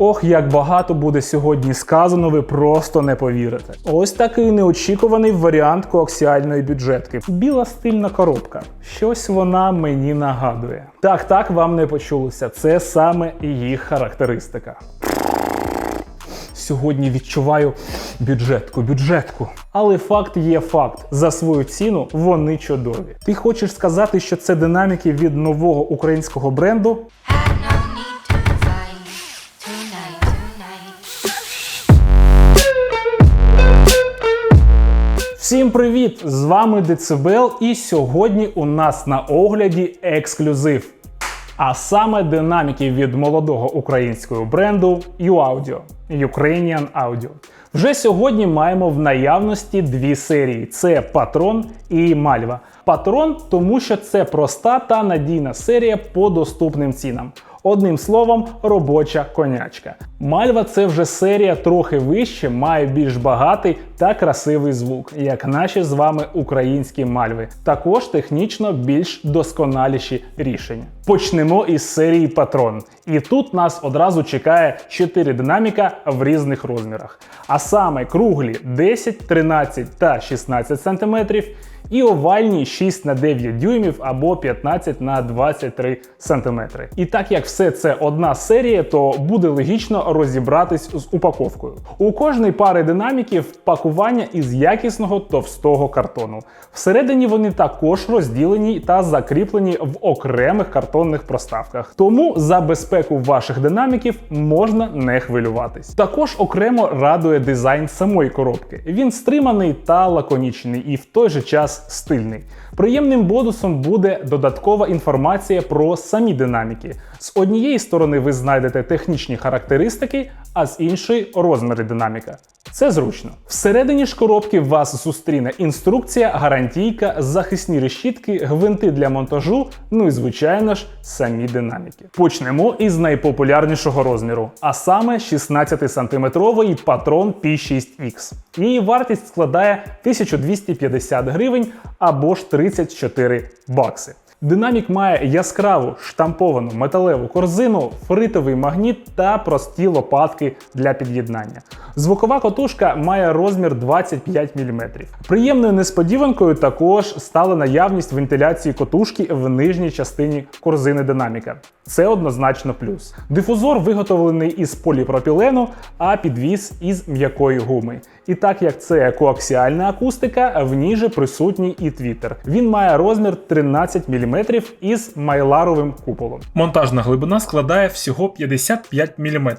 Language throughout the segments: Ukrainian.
Ох, як багато буде сьогодні сказано, ви просто не повірите. Ось такий неочікуваний варіант коаксіальної бюджетки. Біла стильна коробка. Щось вона мені нагадує. Так, так, вам не почулося. Це саме її характеристика. Сьогодні відчуваю бюджетку, бюджетку. Але факт є факт. За свою ціну вони чудові. Ти хочеш сказати, що це динаміки від нового українського бренду? Всім привіт! З вами Децибел, і сьогодні у нас на огляді ексклюзив. А саме динаміки від молодого українського бренду UAudio Ukrainian Audio. Вже сьогодні маємо в наявності дві серії: це Патрон і Мальва. Патрон, тому що це проста та надійна серія по доступним цінам. Одним словом, робоча конячка. Мальва це вже серія трохи вище, має більш багатий та красивий звук, як наші з вами українські мальви. Також технічно більш досконаліші рішення. Почнемо із серії Патрон. І тут нас одразу чекає 4 динаміка в різних розмірах. А саме круглі 10, 13 та 16 см і овальні 6 на 9 дюймів або 15 на 23 см. І так як все це одна серія, то буде логічно розібратись з упаковкою. У кожної пари динаміків пакування із якісного товстого картону. Всередині вони також розділені та закріплені в окремих картонних проставках. Тому за безпеку ваших динаміків можна не хвилюватись. Також окремо радує дизайн самої коробки. Він стриманий та лаконічний і в той же час стильний. Приємним бонусом буде додаткова інформація про самі динаміки. З однієї сторони ви знайдете технічні характеристики, а з іншої розміри динаміка. Це зручно. Всередині ж коробки вас зустріне інструкція, гарантійка, захисні решітки, гвинти для монтажу, ну і звичайно ж самі динаміки. Почнемо із найпопулярнішого розміру, а саме 16-сантиметровий патрон P6X. Її вартість складає 1250 гривень або ж 34 бакси. Динамік має яскраву штамповану металеву корзину, фритовий магніт та прості лопатки для під'єднання. Звукова котушка має розмір 25 мм. Приємною несподіванкою також стала наявність вентиляції котушки в нижній частині корзини динаміка. Це однозначно плюс. Дифузор виготовлений із поліпропілену, а підвіз із м'якої гуми. І так як це коаксіальна акустика, в ній же присутній і твіттер. Він має розмір 13 мм із майларовим куполом. Монтажна глибина складає всього 55 мм.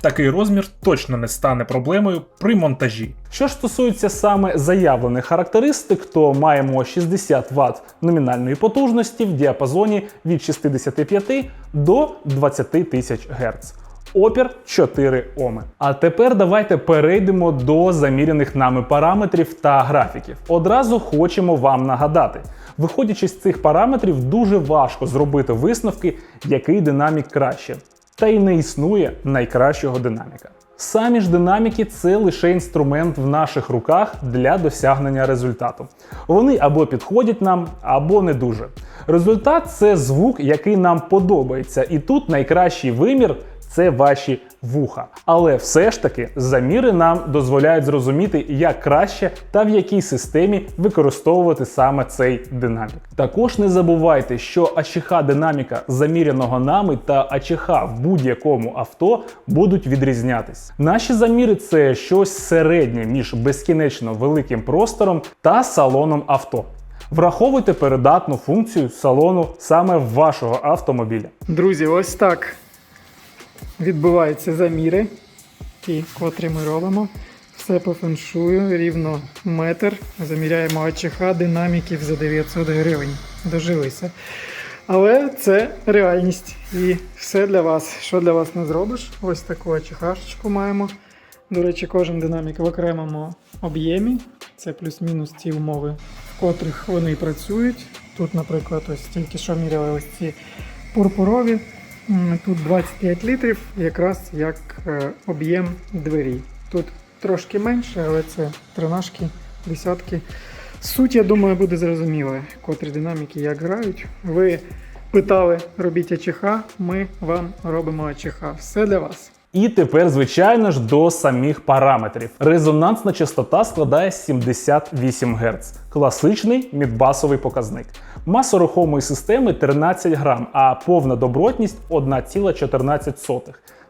Такий розмір точно не стане проблемою при монтажі. Що ж стосується саме заявлених характеристик, то маємо 60 Вт номінальної потужності в діапазоні від 65 до 20 тисяч Гц. Опір 4 Оми. А тепер давайте перейдемо до заміряних нами параметрів та графіків. Одразу хочемо вам нагадати. Виходячи з цих параметрів, дуже важко зробити висновки, який динамік краще. Та й не існує найкращого динаміка. Самі ж динаміки це лише інструмент в наших руках для досягнення результату. Вони або підходять нам, або не дуже. Результат це звук, який нам подобається, і тут найкращий вимір це ваші вуха. Але все ж таки заміри нам дозволяють зрозуміти, як краще та в якій системі використовувати саме цей динамік. Також не забувайте, що АЧХ динаміка заміряного нами та АЧХ в будь-якому авто будуть відрізнятись. Наші заміри це щось середнє між безкінечно великим простором та салоном авто. Враховуйте передатну функцію салону саме вашого автомобіля. Друзі, ось так відбуваються заміри, ті, котрі ми робимо. Все по феншую, рівно метр. Заміряємо АЧХ динаміків за 900 гривень. Дожилися. Але це реальність і все для вас. Що для вас не зробиш? Ось таку АЧХ-шечку маємо. До речі, кожен динамік в окремому об'ємі. Це плюс-мінус ті умови, в котрих вони працюють. Тут, наприклад, ось тільки що міряли ось ці пурпурові. Тут 25 літрів, якраз як е, об'єм двері. Тут трошки менше, але це тринашки, десятки. Суть, я думаю, буде зрозуміла, котрі динаміки як грають. Ви питали, робіть АЧХ, ми вам робимо АЧХ. Все для вас. І тепер, звичайно ж, до самих параметрів. Резонансна частота складає 78 Гц, класичний мідбасовий показник. Маса рухомої системи 13 грам, а повна добротність 1,14.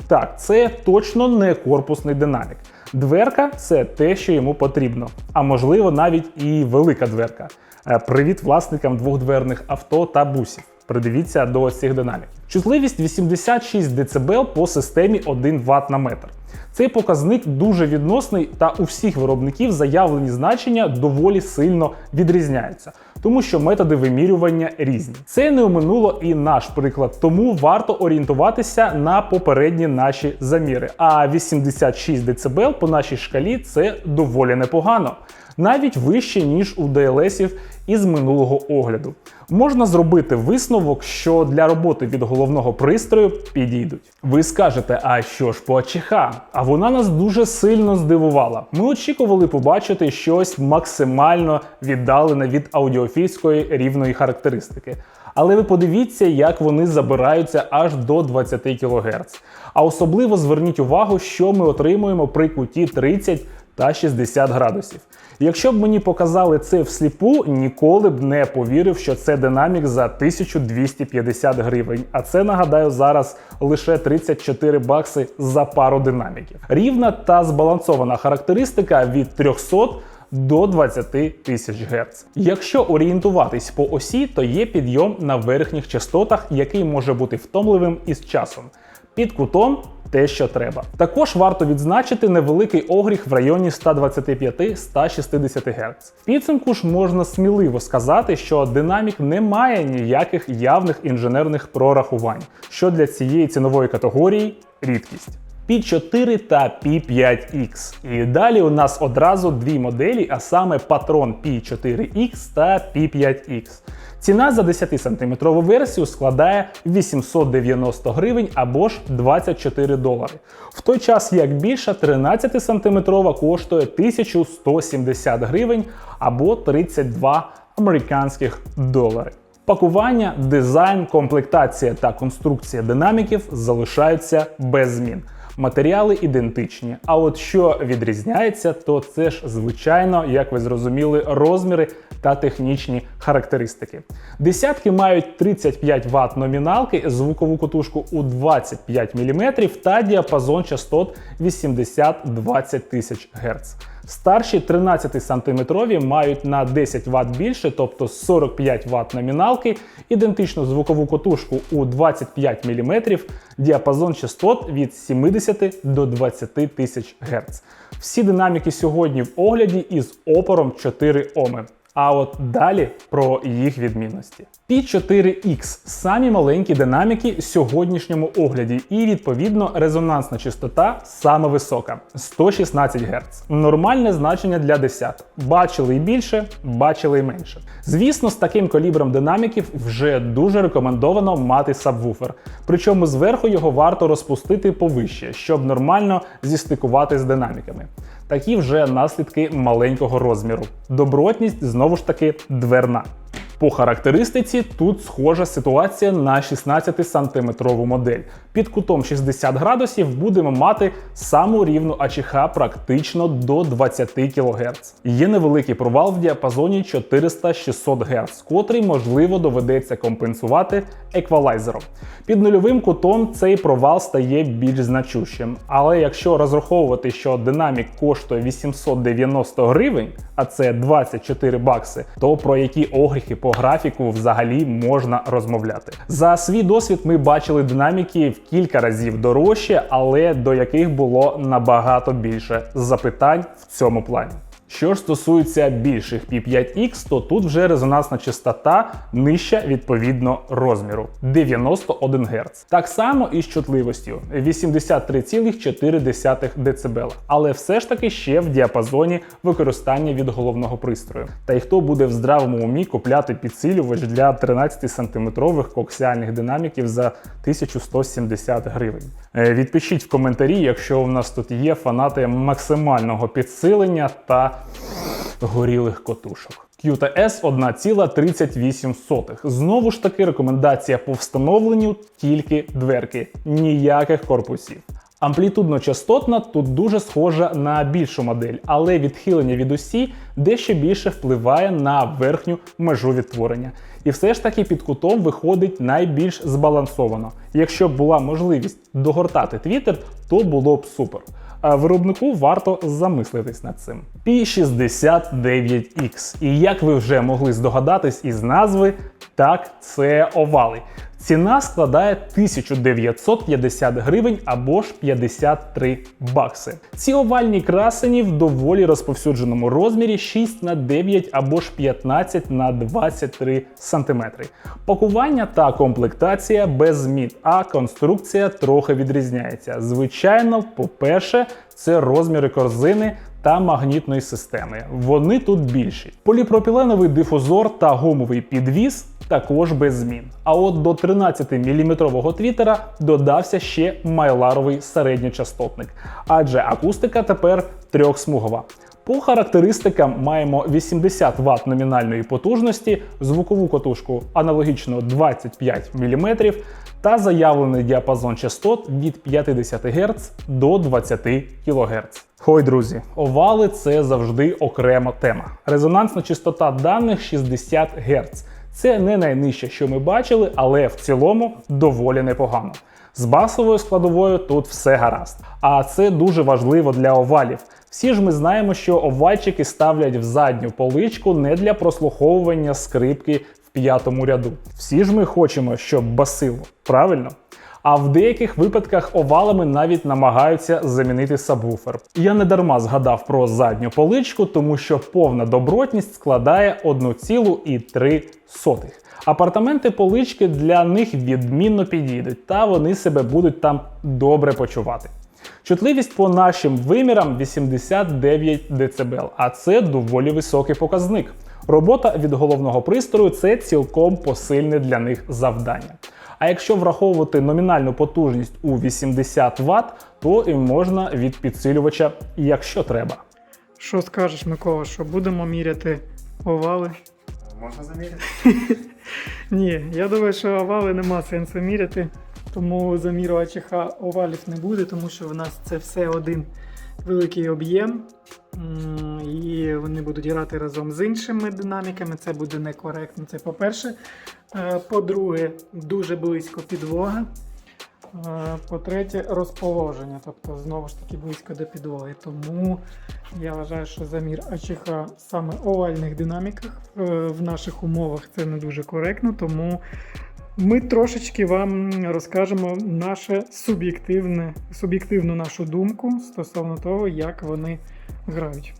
Так, це точно не корпусний динамік. Дверка це те, що йому потрібно, а можливо навіть і велика дверка. Е, Привіт власникам двохдверних авто та бусів. Придивіться до цих динаміків. Чутливість 86 дБ по системі 1 Вт на метр. Цей показник дуже відносний, та у всіх виробників заявлені значення доволі сильно відрізняються, тому що методи вимірювання різні. Це не оминуло і наш приклад, тому варто орієнтуватися на попередні наші заміри. А 86 дБ по нашій шкалі це доволі непогано навіть вище, ніж у DLS-ів із минулого огляду. Можна зробити висновок, що для роботи від головного пристрою підійдуть. Ви скажете, а що ж по АЧХ? А вона нас дуже сильно здивувала. Ми очікували побачити щось максимально віддалене від аудіофільської рівної характеристики. Але ви подивіться, як вони забираються аж до 20 кГц. А особливо зверніть увагу, що ми отримуємо при куті 30 та 60 градусів. Якщо б мені показали це всліпу, ніколи б не повірив, що це динамік за 1250 гривень. А це нагадаю зараз лише 34 бакси за пару динаміків. Рівна та збалансована характеристика від 300 до 20 тисяч Гц. Якщо орієнтуватись по осі, то є підйом на верхніх частотах, який може бути втомливим із часом. Під кутом те, що треба. Також варто відзначити невеликий огріх в районі 125-160 Гц. В підсумку ж можна сміливо сказати, що динамік не має ніяких явних інженерних прорахувань, що для цієї цінової категорії рідкість. P4 та P5X. І далі у нас одразу дві моделі, а саме Patron P4X та P5X. Ціна за 10-сантиметрову версію складає 890 гривень або ж 24 долари. В той час як більша 13-сантиметрова коштує 1170 гривень або 32 американських долари. Пакування, дизайн, комплектація та конструкція динаміків залишаються без змін. Матеріали ідентичні. А от що відрізняється, то це ж звичайно, як ви зрозуміли, розміри та технічні характеристики. Десятки мають 35 Вт номіналки, звукову котушку у 25 мм та діапазон частот 80-20 тисяч Гц. Старші 13 сантиметрові мають на 10 Вт більше, тобто 45 Вт номіналки, ідентичну звукову котушку у 25 мм, діапазон частот від 70 до 20 тисяч Гц. Всі динаміки сьогодні в огляді із опором 4 Оми. А от далі про їх відмінності. P4X самі маленькі динаміки в сьогоднішньому огляді, і відповідно резонансна частота саме висока 116 Гц. Нормальне значення для десяток. Бачили і більше, бачили і менше. Звісно, з таким калібром динаміків вже дуже рекомендовано мати сабвуфер. Причому зверху його варто розпустити повище, щоб нормально зістикувати з динаміками. Такі вже наслідки маленького розміру. Добротність знову ж таки дверна. По характеристиці тут схожа ситуація на 16-сантиметрову модель. Під кутом 60 градусів будемо мати саму рівну АЧХ практично до 20 кГц. Є невеликий провал в діапазоні 400-600 Гц, котрий можливо доведеться компенсувати еквалайзером. Під нульовим кутом цей провал стає більш значущим. Але якщо розраховувати, що динамік коштує 890 гривень, а це 24 бакси, то про які огріхи по графіку взагалі можна розмовляти. За свій досвід ми бачили динаміки в кілька разів дорожче, але до яких було набагато більше запитань в цьому плані. Що ж стосується більших P5X, то тут вже резонансна частота нижча відповідно розміру 91 Гц. Так само і з чутливостю 83,4 дБ. Але все ж таки ще в діапазоні використання від головного пристрою. Та й хто буде в здравому умі купляти підсилювач для 13-сантиметрових коксіальних динаміків за 1170 гривень. Е, Відпишіть в коментарі, якщо у нас тут є фанати максимального підсилення та горілих котушок. QTS 1,38. Знову ж таки, рекомендація по встановленню тільки дверки, ніяких корпусів. Амплітудно-частотна тут дуже схожа на більшу модель, але відхилення від усі дещо більше впливає на верхню межу відтворення. І все ж таки під кутом виходить найбільш збалансовано. Якщо б була можливість догортати твіттер, то було б супер. А виробнику варто замислитись над цим. P69X. І як ви вже могли здогадатись із назви, так, це овали. Ціна складає 1950 гривень або ж 53 бакси. Ці овальні красені в доволі розповсюдженому розмірі 6 на 9 або ж 15 на 23 см. Пакування та комплектація без змін, а конструкція трохи відрізняється. Звичайно, по-перше, це розміри корзини та магнітної системи. Вони тут більші. Поліпропіленовий дифузор та гумовий підвіс також без змін. А от до 13-мм твітера додався ще майларовий середньочастотник, адже акустика тепер трьохсмугова. По характеристикам маємо 80 Вт номінальної потужності, звукову котушку аналогічно 25 мм та заявлений діапазон частот від 50 Гц до 20 кГц. Хой, друзі, овали це завжди окрема тема. Резонансна частота даних 60 Гц. Це не найнижче, що ми бачили, але в цілому доволі непогано. З басовою складовою тут все гаразд. А це дуже важливо для овалів. Всі ж ми знаємо, що овальчики ставлять в задню поличку не для прослуховування скрипки в п'ятому ряду. Всі ж ми хочемо, щоб басило, правильно? А в деяких випадках овалами навіть намагаються замінити сабвуфер. Я не дарма згадав про задню поличку, тому що повна добротність складає 1,3. Апартаменти полички для них відмінно підійдуть, та вони себе будуть там добре почувати. Чутливість по нашим вимірам 89 дБ, а це доволі високий показник. Робота від головного пристрою це цілком посильне для них завдання. А якщо враховувати номінальну потужність у 80 Вт, то і можна від підсилювача, якщо треба. Що скажеш, Микола, що будемо міряти овали? Можна заміряти? Ні, я думаю, що овали нема сенсу міряти, тому заміру овалів не буде, тому що в нас це все один великий об'єм. І вони будуть грати разом з іншими динаміками. Це буде некоректно. Це по-перше. Е, По-друге, дуже близько підлога. Е, По-третє, розположення, тобто знову ж таки близько до підлоги. Тому я вважаю, що замір АЧХ саме овальних динаміках е, в наших умовах це не дуже коректно, тому ми трошечки вам розкажемо наше суб'єктивне, суб'єктивну нашу думку стосовно того, як вони грають.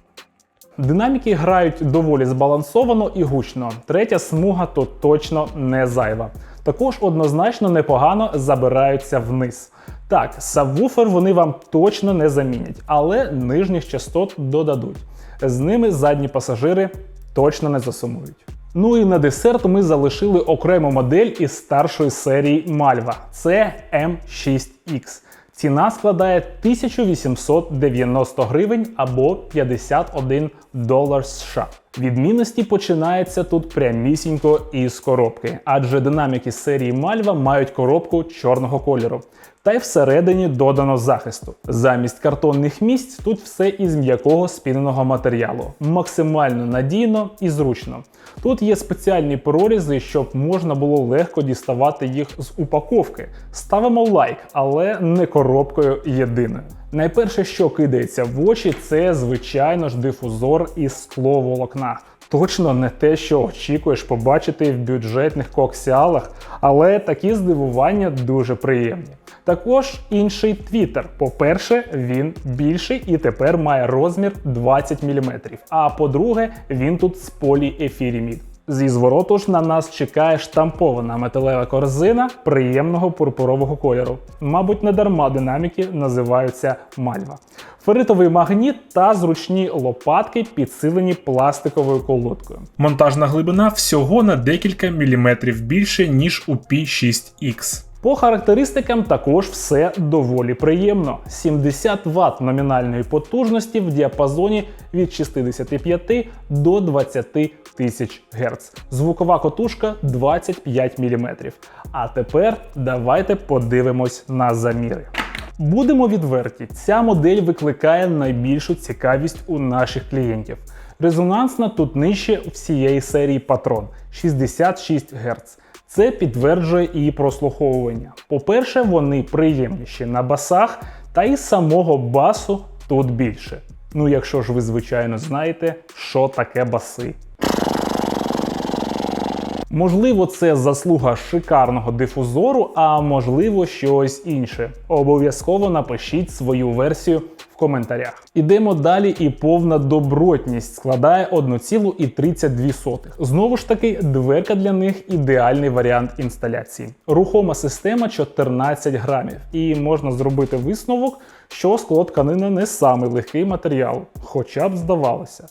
Динаміки грають доволі збалансовано і гучно. Третя смуга то точно не зайва. Також однозначно непогано забираються вниз. Так, сабвуфер вони вам точно не замінять, але нижніх частот додадуть. З ними задні пасажири точно не засумують. Ну і на десерт ми залишили окрему модель із старшої серії Malva. Це M6X. Ціна складає 1890 гривень або 51 долар США. Відмінності починаються тут прямісінько із коробки, адже динаміки серії Malva мають коробку чорного кольору. Та й всередині додано захисту. Замість картонних місць тут все із м'якого спіненого матеріалу. Максимально надійно і зручно. Тут є спеціальні прорізи, щоб можна було легко діставати їх з упаковки. Ставимо лайк, але не коробкою єдиною. Найперше, що кидається в очі, це звичайно ж дифузор із скловолокна. Точно не те, що очікуєш побачити в бюджетних коксіалах, але такі здивування дуже приємні. Також інший твіттер. По-перше, він більший і тепер має розмір 20 мм. А по-друге, він тут з поліефірімід. Зі звороту ж на нас чекає штампована металева корзина приємного пурпурового кольору. Мабуть, не дарма динаміки називаються мальва. Феритовий магніт та зручні лопатки підсилені пластиковою колодкою. Монтажна глибина всього на декілька міліметрів більше, ніж у P6X. По характеристикам також все доволі приємно. 70 Вт номінальної потужності в діапазоні від 65 до 20 тисяч Гц. Звукова котушка 25 мм. А тепер давайте подивимось на заміри. Будемо відверті, ця модель викликає найбільшу цікавість у наших клієнтів. Резонансна тут нижче всієї серії Patron 66 Гц. Це підтверджує і прослуховування. По-перше, вони приємніші на басах, та й самого басу тут більше. Ну, якщо ж ви, звичайно, знаєте, що таке баси. Можливо, це заслуга шикарного дифузору, а можливо, щось інше. Обов'язково напишіть свою версію коментарях. Ідемо далі, і повна добротність складає 1,32. Знову ж таки, дверка для них ідеальний варіант інсталяції. Рухома система 14 грамів, і можна зробити висновок, що склотканина не самий легкий матеріал, хоча б здавалося.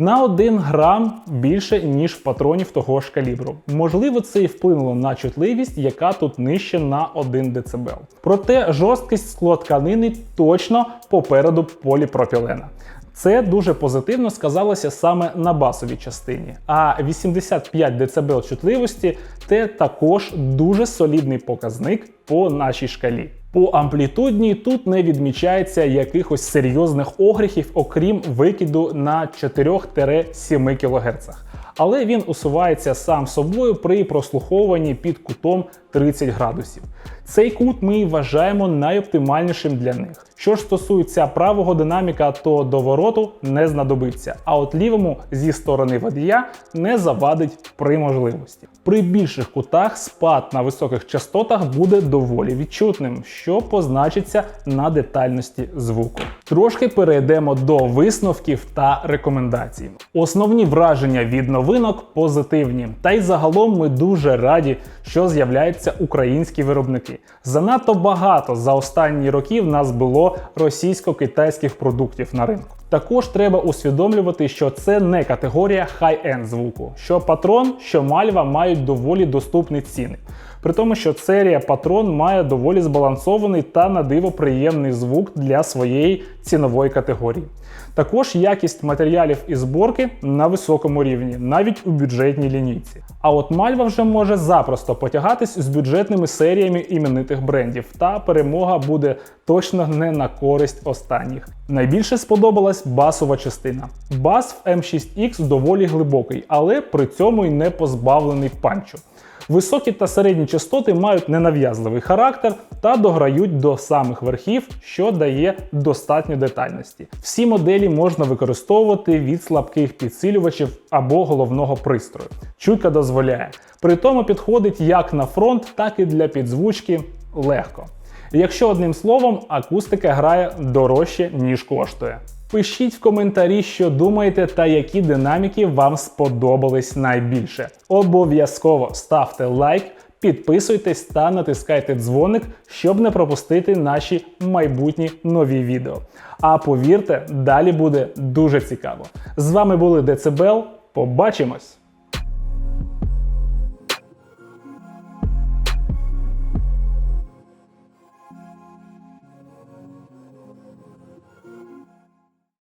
На 1 грам більше, ніж в патронів того ж калібру. Можливо, це і вплинуло на чутливість, яка тут нижче на 1 дБ. Проте жорсткість склотканини точно попереду поліпропілена. Це дуже позитивно сказалося саме на басовій частині. А 85 дБ чутливості це також дуже солідний показник по нашій шкалі. По амплітудній тут не відмічається якихось серйозних огріхів, окрім викиду на 4-7 кГц. Але він усувається сам собою при прослуховуванні під кутом 30 градусів. Цей кут ми вважаємо найоптимальнішим для них. Що ж стосується правого динаміка, то до вороту не знадобиться, а от лівому зі сторони водія не завадить при можливості. При більших кутах спад на високих частотах буде доволі відчутним, що позначиться на детальності звуку. Трошки перейдемо до висновків та рекомендацій. Основні враження від новинок позитивні, та й загалом ми дуже раді, що з'являються українські виробники. Занадто багато за останні роки в нас було російсько-китайських продуктів на ринку. Також треба усвідомлювати, що це не категорія хай-енд звуку, що патрон, що мальва мають доволі доступні ціни. При тому, що серія патрон має доволі збалансований та на диво приємний звук для своєї цінової категорії. Також якість матеріалів і зборки на високому рівні, навіть у бюджетній лінійці. А от Мальва вже може запросто потягатись з бюджетними серіями іменитих брендів, та перемога буде точно не на користь останніх. Найбільше сподобалась басова частина. Бас в M6X доволі глибокий, але при цьому й не позбавлений панчу. Високі та середні частоти мають ненав'язливий характер та дограють до самих верхів, що дає достатньо детальності. Всі моделі можна використовувати від слабких підсилювачів або головного пристрою. Чуйка дозволяє. При тому підходить як на фронт, так і для підзвучки легко. Якщо одним словом, акустика грає дорожче, ніж коштує. Пишіть в коментарі, що думаєте та які динаміки вам сподобались найбільше. Обов'язково ставте лайк, підписуйтесь та натискайте дзвоник, щоб не пропустити наші майбутні нові відео. А повірте, далі буде дуже цікаво. З вами були Децибел. Побачимось!